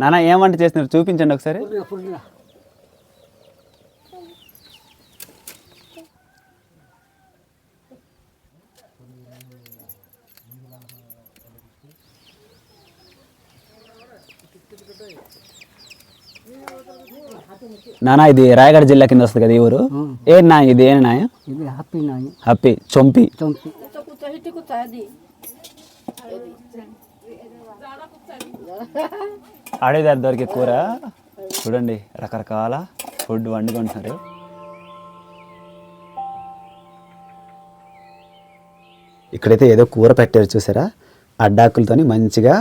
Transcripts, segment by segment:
నాన్న ఏం వంట చేస్తున్నారు? చూపించండి ఒకసారి. నాన్న ఇది రాయగఢ జిల్లా కింద వస్తుంది కదా ఈ ఊరు. ఏ నా ఇది ఏ నాయ? ఇది హ్యాపీ నాని హప్పి చొంపి. చంపి. ఆడేదారి దొరికే కూర. చూడండి రకరకాల ఫుడ్ వండుకుంటున్నారు. ఇక్కడైతే ఏదో కూర పెట్టారు చూసారా? అడ్డాకులతోని మంచిగా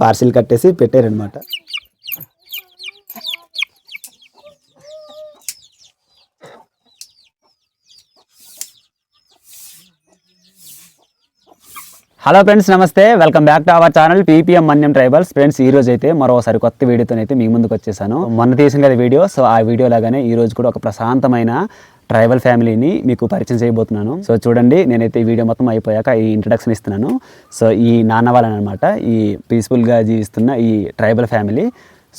పార్సిల్ కట్టేసి పెట్టారనమాట హలో ఫ్రెండ్స్ నమస్తే. Welcome back to our channel PPM Manyam tribals friends ఈ రోజు అయితే మరోసారి కొత్త వీడియోతో అయితే మీ ముందుకు వచ్చేసాను. మొన్న తీసిన కదా వీడియో సో ఆ వీడియో లాగానే ఈ రోజు కూడా ఒక ప్రశాంతమైన ట్రైబల్ ఫ్యామిలీని మీకు పరిచయం చేయబోతున్నాను. సో చూడండి నేనైతే ఈ వీడియో మొత్తం అయిపోయాక ఈ ఇంట్రడక్షన్ ఇస్తున్నాను. సో ఈ నాన్న వాళ్ళని అనమాట ఈ పీస్ఫుల్గా జీవిస్తున్న ఈ ట్రైబల్ ఫ్యామిలీ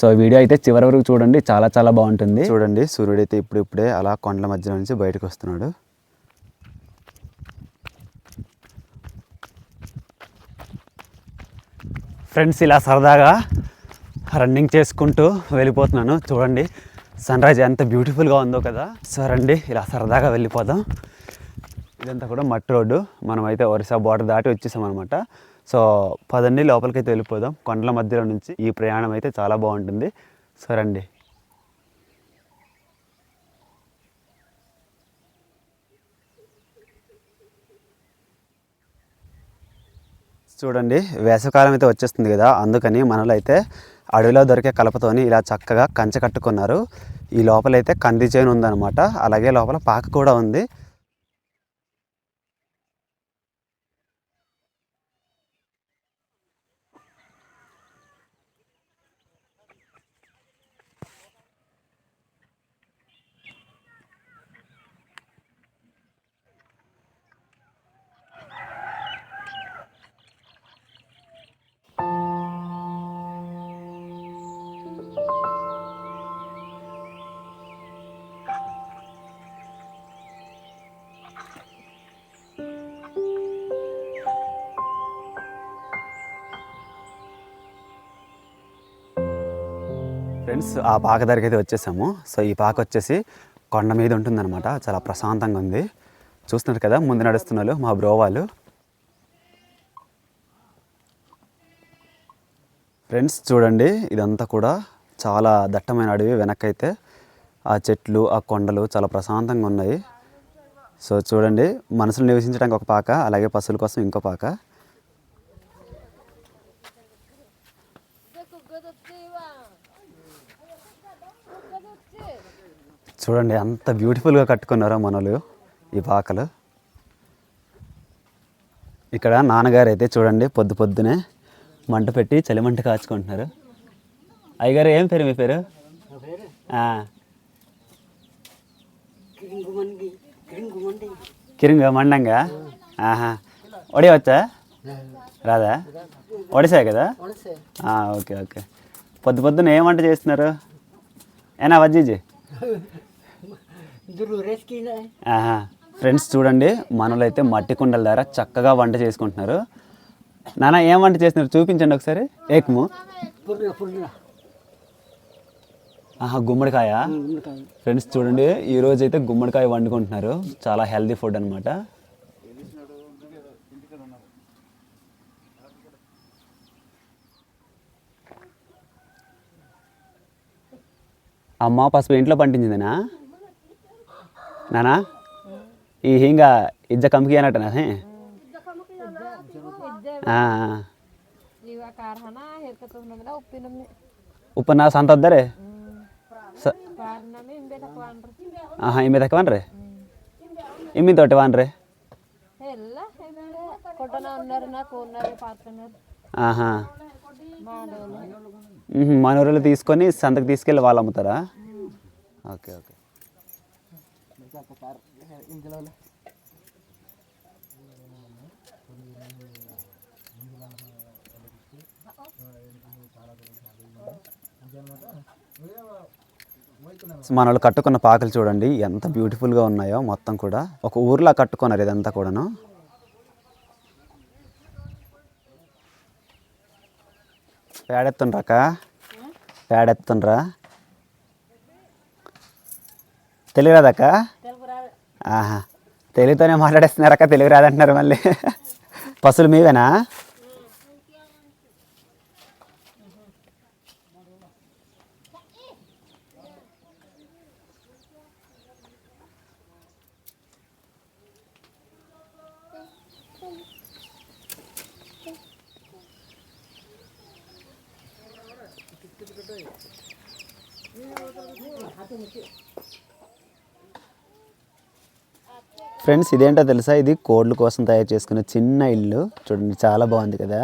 సో వీడియో అయితే చివరి వరకు చూడండి చాలా చాలా బాగుంటుంది. చూడండి సూర్యుడు అయితే ఇప్పుడు ఇప్పుడే అలా కొండల మధ్య నుంచి బయటకు వస్తున్నాడు. ఫ్రెండ్స్ ఇలా సరదాగా రన్నింగ్ చేసుకుంటూ వెళ్ళిపోతున్నాను. చూడండి సన్ రైజ్ ఎంత బ్యూటిఫుల్గా ఉందో కదా. సో రండి ఇలా సరదాగా వెళ్ళిపోదాం. ఇదంతా కూడా మట్టి రోడ్డు. మనమైతే ఒరిసా బార్డర్ దాటి వచ్చేసామన్నమాట సో పదండి లోపలికి అయితే వెళ్ళిపోదాం. కొండల మధ్యలో నుంచి ఈ ప్రయాణం అయితే చాలా బాగుంటుంది. సో రండి. చూడండి వేసవకాలం అయితే వచ్చేస్తుంది కదా అందుకని మనలో అయితే అడవిలో దొరికే కలపతోని ఇలా చక్కగా కంచె కట్టుకున్నారు. ఈ లోపలైతే కంది చేను ఉందన్నమాట అలాగే లోపల పాక కూడా ఉంది. ఫ్రెండ్స్ ఆ పాక దగ్గరికి అయితే వచ్చేసాము. సో ఈ పాక వచ్చేసి కొండ మీద ఉంటుందన్నమాట. చాలా ప్రశాంతంగా ఉంది. చూస్తున్నారు కదా ముందు నడుస్తున్నారు మా బ్రో వాళ్ళు. ఫ్రెండ్స్ చూడండి ఇదంతా కూడా చాలా దట్టమైన అడవి వెనకైతే ఆ చెట్లు ఆ కొండలు చాలా ప్రశాంతంగా ఉన్నాయి. సో చూడండి మనుషులు నివసించడానికి ఒక పాక అలాగే పశువుల కోసం ఇంకో పాక. చూడండి అంత బ్యూటిఫుల్గా కట్టుకున్నారో మనలు ఈ పాకలు ఇక్కడ నాన్నగారు అయితే చూడండి పొద్దు పొద్దునే మంట పెట్టి చలిమంట కాచుకుంటున్నారు. అయ్యగారు ఏం పేరు మీ పేరు? కిరింగ మండంగా ఆహా. ఒడియవచ్చా రాదా. ఒడిసా కదా? Okay okay. పొద్దు పొద్దున ఏం వంట చేస్తున్నారు? ఏనా వజ్జీజీ? ఫ్రెండ్స్ చూడండి మనలో అయితే మట్టి కుండల ద్వారా చక్కగా వంట చేసుకుంటున్నారు. నాన్న ఏం వంట చేస్తున్నారు? చూపించండి ఒకసారి. ఏకము ఆహా గుమ్మడికాయ? ఫ్రెండ్స్ చూడండి ఈ రోజు అయితే గుమ్మడికాయ వండుకుంటున్నారు. చాలా హెల్తీ ఫుడ్ అనమాట అమ్మ పసుపు ఇంట్లో పండించిందినా నానా ఈ ಹಿಂಗ ಇಜ್ಜ ಕಂಪ್ಗಿ ಏನಟನ ಹೇ ಹಾಂ ಇವಾಗ ಕಾರ್ಹನ ಹೇರ್ಕತ್ತಂದ್ರೆ ಉಪ್ಪಿನಮ್ಮೆ ಉಪ್ಪನ್ನ ಸಂತ ಅದ್ದಾರೆ ಸ ಕಾರ್ನಮ್ಮೆ ಹಿಂದೆ ತಕೊಂಡ್ರಿ ಹಾಂ ಇಮ್ಮೆ ತಕವನ್ರಿ ಇಮ್ಮಿ తోటి ಎಲ್ಲ కొట్టన ఉన్నారు నాకు మన ఊరిలో తీసుకొని సంతకు తీసుకెళ్ళి వాళ్ళు అమ్ముతారా? Okay okay. మన వాళ్ళు కట్టుకున్న పాకలు చూడండి ఎంత బ్యూటిఫుల్గా ఉన్నాయో మొత్తం కూడా. ఒక ఊర్లా కట్టుకున్నారు ఇదంతా కూడాను. పేడెత్తుండ్రాక పేడెత్తుండ్రా తెలుగు రాదక్క ఆహా. తెలుగుతోనే మాట్లాడేస్తున్నారక్క తెలుగు రాదంటున్నారు మళ్ళీ. పసులు మీవేనా ఫ్రెండ్స్ ఇదేంటో తెలుసా? ఇది కోడ్ల కోసం తయారు చేసుకున్న చిన్న ఇల్లు. చూడండి చాలా బాగుంది కదా?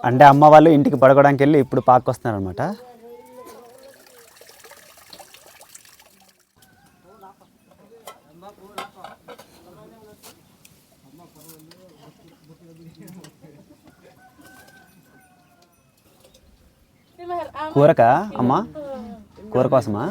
అంటే అమ్మ వాళ్ళు ఇంటికి పడుకోవడానికి వెళ్ళి ఇప్పుడు పాకొస్తున్నారు అనమాట కూరక? అమ్మ? కూర కోసమా.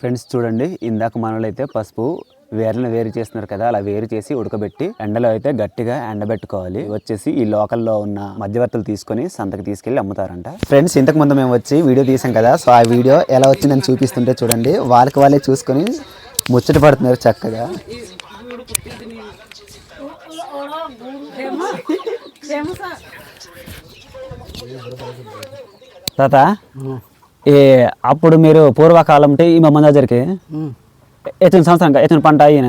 ఫ్రెండ్స్ చూడండి ఇందాక మనలో అయితే పసుపు వేర్లను వేరు చేస్తున్నారు కదా అలా వేరు చేసి ఉడకబెట్టి ఎండలో అయితే గట్టిగా ఎండబెట్టుకోవాలి. వచ్చేసి ఈ లోకల్లో ఉన్న మధ్యవర్తులు తీసుకొని సంతకి తీసుకెళ్ళి అమ్ముతారంట. ఫ్రెండ్స్ ఇంతకు ముందు మేము వచ్చి వీడియో తీసాం కదా సో ఆ వీడియో ఎలా వచ్చిందని చూపిస్తుంటే చూడండి. వాళ్ళకి వాళ్ళే చూసుకొని ముచ్చట పడుతున్నారు చక్కగా. తాత ఏ అప్పుడు మీరు పూర్వకాలం అంటే ఈ మా దగ్గరికి ఎత్తున సంవత్సరం ఎత్తున పంట అయిన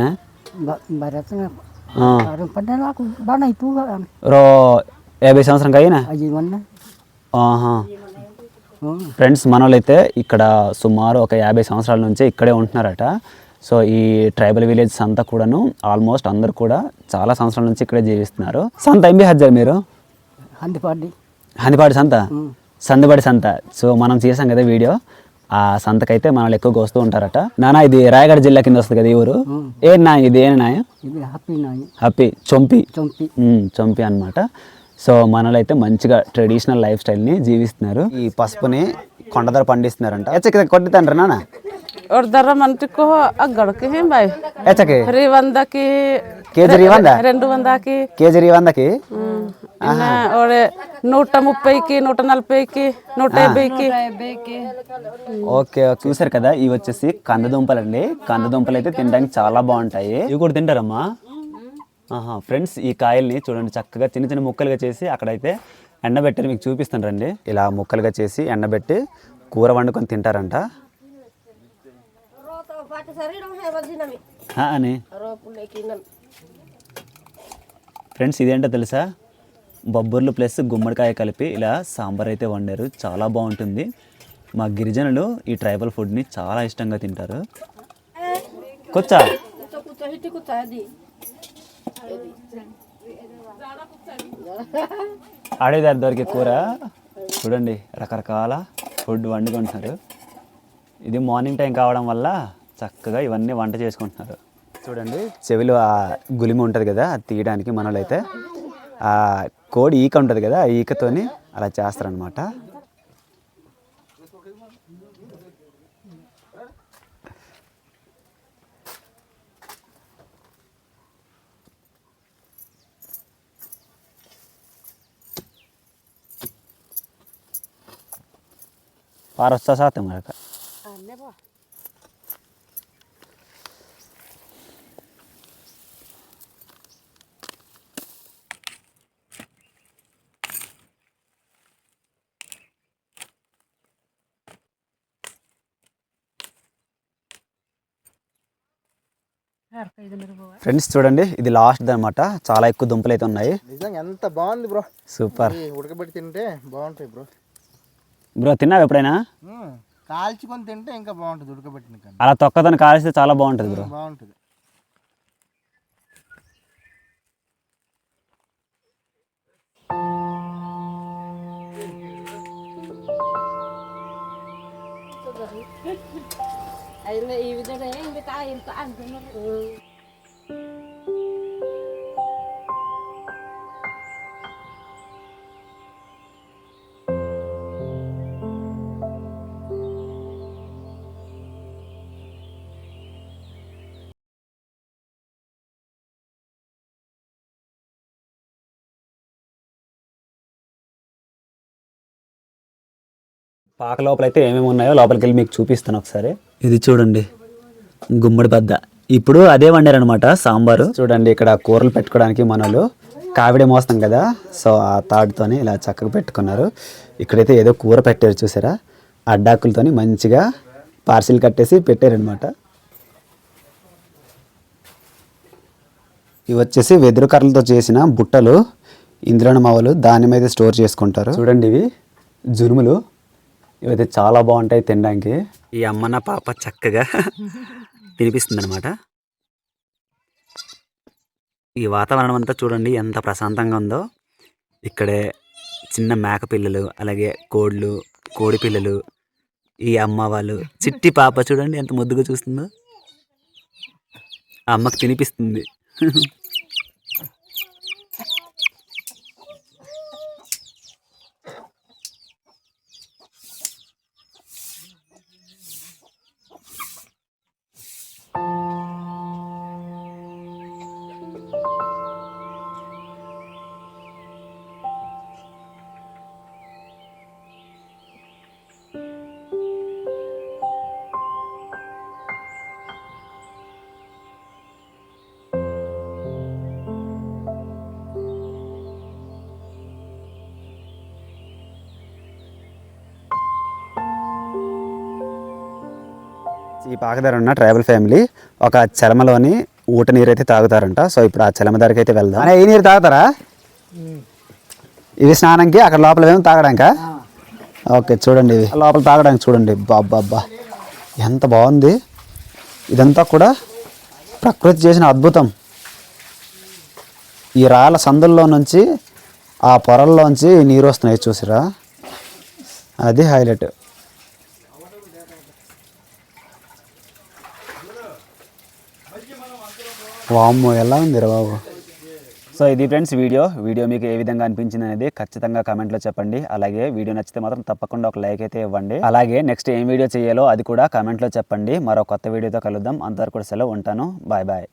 రో యాభై సంవత్సరం అయినా ఫ్రెండ్స్ మనోళ్ళైతే ఇక్కడ సుమారు ఒక యాభై సంవత్సరాల నుంచి ఇక్కడే ఉంటున్నారట సో ఈ ట్రైబల్ విలేజ్ సంత కూడాను ఆల్మోస్ట్ అందరు కూడా చాలా సంవత్సరాల నుంచి ఇక్కడే జీవిస్తున్నారు సంత ఎంబీ హజ్జారు మీరు padi హందిపాడి సంత సందుబడి సంత సో మనం చేసాం కదా వీడియో ఆ సంతకైతే మనల్ని ఎక్కువగా వస్తూ ఉంటారట. నానా ఇది రాయగడ జిల్లా కింద వస్తుంది కదా ఈ ఊరు? ఏ నా ఇది ఏ నాయ? Ini happy nanya హ్యాపీ చొంపి. ఉమ్, చొంపి అన్నమాట. సో మనలో అయితే మంచిగా ట్రెడిషనల్ లైఫ్ స్టైల్ని జీవిస్తున్నారు. ఈ పసుపుని కొండ దగ్గర పండిస్తున్నారంట ఎచ్చకి కొట్టితండ్రి నాన్న और ధర మనకు బాయ్ ఎచ్చకి వందకి కేజీ వంద రెండు వందకి కేజీ వందకి నూట ముప్పైకి నూట నలభైకి నూట యాభైకి ఓకే చూసారు కదా ఇవి వచ్చేసి కంద దుంపలు అండి కంద అయితే తినడానికి చాలా బాగుంటాయి. ఇవి కూడా తింటారమ్మా? ఆహా ఫ్రెండ్స్ ఈ కాయల్ని చూడండి చక్కగా చిన్న చిన్న ముక్కలుగా చేసి అక్కడైతే ఎండబెట్టారు. మీకు చూపిస్తాను రండి. ఇలా ముక్కలుగా చేసి ఎండబెట్టి కూర వండుకొని తింటారంట. అని. ఫ్రెండ్స్ ఇదేంటో తెలుసా? బొబ్బర్లు ప్లస్ గుమ్మడికాయ కలిపి ఇలా సాంబార్ అయితే వండారు. చాలా బాగుంటుంది. మా గిరిజనులు ఈ ట్రైబల్ ఫుడ్ని చాలా ఇష్టంగా తింటారు. కొచ్చా అడవిదారి దొరికే కూర. చూడండి రకరకాల ఫుడ్ వండుకుంటున్నారు. ఇది మార్నింగ్ టైం కావడం వల్ల చక్కగా ఇవన్నీ వంట చేసుకుంటున్నారు. చూడండి. చెవిలో ఆ గులిమి ఉంటుంది కదా అది తీయడానికి మనలో అయితే ఆ కోడి ఈక ఉంటుంది కదా ఆ ఈకతోని అలా చేస్తారనమాట పారొస్తా సాతం కనుక ఫ్రెండ్స్ చూడండి ఇది లాస్ట్ అనమాట చాలా ఎక్కువ దుంపలు అయితే ఉన్నాయి. నిజంగా ఎంత బాగుంది బ్రో. సూపర్. ఉడకబెట్టి తింటే బాగుంటాయి బ్రో. బ్రో తిన్నావు ఎప్పుడైనా? కాల్చుకొని తింటే ఇంకా బాగుంటుంది ఉడకబెట్టిన అలా తొక్కదని కాల్స్తే చాలా బాగుంటుంది బ్రో. బాగుంటుంది. అయినా ఈ విధంగా ఇంకా ఇంత అంటున్నారు పాక లోపల అయితే ఏమేమి ఉన్నాయో లోపలికి వెళ్ళి మీకు చూపిస్తాను ఒకసారి. ఇది చూడండి. గుమ్మడి బద్ద ఇప్పుడు అదే వండారనమాట సాంబారు. చూడండి ఇక్కడ కూరలు పెట్టుకోవడానికి మనలు కావిడి మోస్తాం కదా సో ఆ తాడుతోని ఇలా చక్కగా పెట్టుకున్నారు. ఇక్కడైతే ఏదో కూర పెట్టారు చూసారా? అడ్డాకులతోని మంచిగా పార్సిల్ కట్టేసి పెట్టారనమాట ఇవి వచ్చేసి వెదురు కర్రలతో చేసిన బుట్టలు ఇంద్రణ మావలు దాని మీద స్టోర్ చేసుకుంటారు. చూడండి ఇవి. జునుములు. ఇవైతే చాలా బాగుంటాయి తినడానికి. ఈ అమ్మన పాప చక్కగా తినిపిస్తుంది అనమాట ఈ వాతావరణం అంతా చూడండి ఎంత ప్రశాంతంగా ఉందో. ఇక్కడే చిన్న మేక పిల్లలు అలాగే కోళ్ళు కోడి పిల్లలు ఈ అమ్మ వాళ్ళు. చిట్టి పాప చూడండి ఎంత ముద్దుగా చూస్తుందో. ఆ తినిపిస్తుంది. ఈ పాకదారు ఉన్న ట్రైబల్ ఫ్యామిలీ ఒక చలమలోని ఊట నీరు అయితే తాగుతారంట. సో ఇప్పుడు ఆ చలమ దగ్గరికి అయితే వెళ్దాం ఏ నీరు తాగుతారా? ఇవి స్నానంకి అక్కడ లోపల ఏమో తాగడానిక? ఓకే చూడండి ఇవి లోపల తాగడానికి చూడండి. బాబ్బా ఎంత బాగుంది. ఇదంతా కూడా ప్రకృతి చేసిన అద్భుతం. ఈ రాళ్ళ సందుల్లో నుంచి ఆ పొరల్లోంచి నీరు వస్తున్నాయి చూసిరా. అది హైలైట్. వామ్మో ఎలా ఉంది రా బాబు? సో ఇది ఫ్రెండ్స్ వీడియో. వీడియో మీకు ఏ విధంగా అనిపించింది అనేది ఖచ్చితంగా కామెంట్లో చెప్పండి. అలాగే వీడియో నచ్చితే మాత్రం తప్పకుండా ఒక లైక్ అయితే ఇవ్వండి. అలాగే నెక్స్ట్ ఏం వీడియో చేయాలో అది కూడా కామెంట్లో చెప్పండి. మరో కొత్త వీడియోతో కలుద్దాం. అంతవరకు కూడా సెలవు ఉంటాను. Bye bye.